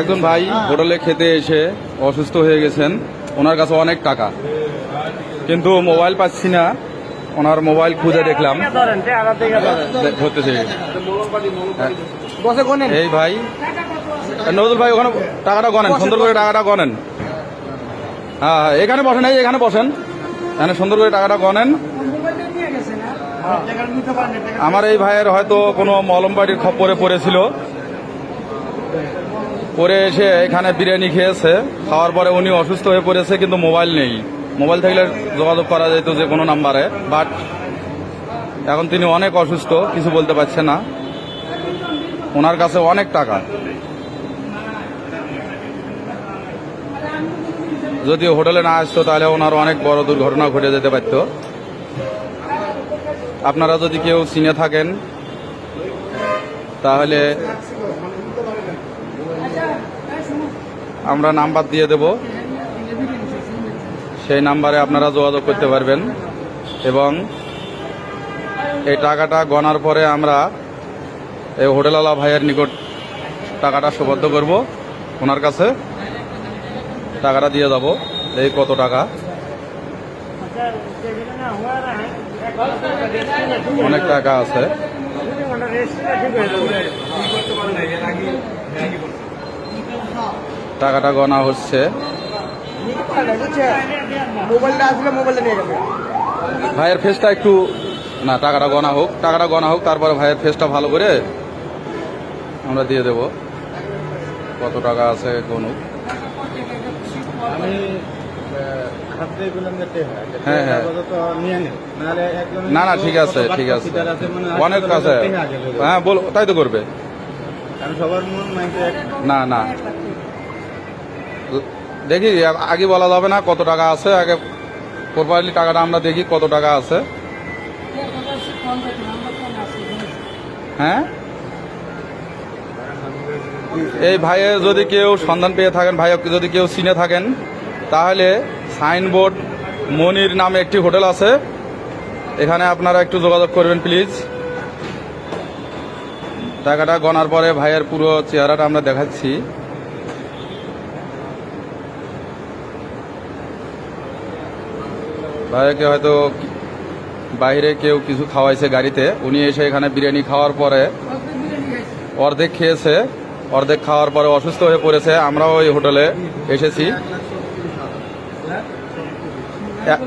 একজন ভাই হোটেলে খেতে এসে অসুস্থ হয়ে গেছেন ওনার কাছে অনেক টাকা। কিন্তু মোবাইল পাচ্ছি না ওনার মোবাইল খুঁজে দেখলাম। বসে এই ভাই নজরুল ভাই ওখানে টাকাটা গনেন সুন্দর করে টাকাটা গনেন হ্যাঁ হ্যাঁ, এখানে বসেন এই এখানে বসেন। এখানে সুন্দর করে টাকাটা গনেন আমার এই ভাইয়ের হয়তো কোনো মলম বাড়ির খপ্পরে পড়েছিল। পরে এসে এখানে বিরিয়ানি খেয়েছে। খাওয়ার পরে উনি অসুস্থ হয়ে পড়েছে, কিন্তু মোবাইল নেই। মোবাইল থাকলে যোগাযোগ করা যেত যে কোনো নাম্বারে, বাট এখন তিনি অনেক অসুস্থ, কিছু বলতে পারছে না। ওনার কাছে অনেক টাকা। যদি হোটেলে না আসতো, তাহলে ওনার অনেক বড় দুর্ঘটনা ঘটে যেতে পারত। আপনারা যদি কেউ চিনে থাকেন, তাহলে আমরা নাম্বার দিয়ে দেব। সেই নাম্বারে আপনারা যোগাযোগ করতে পারবেন। এবং এই টাকাটা গণার পরে আমরা এই হোটেলওয়ালা ভাইয়ের নিকট টাকাটা সুবদ্ধ করব। ওনার কাছে টাকাটা দিয়ে যাব। এই কত টাকা? অনেক টাকা আছে। টাকাটা গণা হচ্ছে। ভাইয়ের ফেসটা একটু না টাকাটা গণা হোক টাকাটা গণা হোক তারপরে ভাইয়ের ফেসটা ভালো করে আমরা দিয়ে দেব। কত টাকা আছে গনুক। হ্যাঁ, হ্যাঁ। না না ঠিক আছে ঠিক আছে। অনেক আছে। হ্যাঁ বলো তাই তো করবে। মন না না। দেখি, আগে বলা যাবে না কত টাকা আছে, আগে প্রপারলি টাকাটা আমরা দেখি কত টাকা আছে। হ্যাঁ? এই ভাইয়ের যদি কেউ সন্ধান পেয়ে থাকেন ভাই যদি কেউ চিনে থাকেন, তাহলে সাইনবোর্ড মনির নামে একটি হোটেল আছে। এখানে আপনারা একটু যোগাযোগ করবেন, প্লিজ। টাকাটা গণার পরে ভাইয়ের পুরো চেহারাটা আমরা দেখাচ্ছি। বাইরেকে হয়তো বাইরে কেউ কিছু খাওয়াইছে গাড়িতে, উনি এসে এখানে বিরিয়ানি খাওয়ার পরে অর্ধেক খেয়েছে, অর্ধেক খাওয়ার পরে অসুস্থ হয়ে পড়েছে, আমরাও ওই হোটেলে এসেছি Yeah.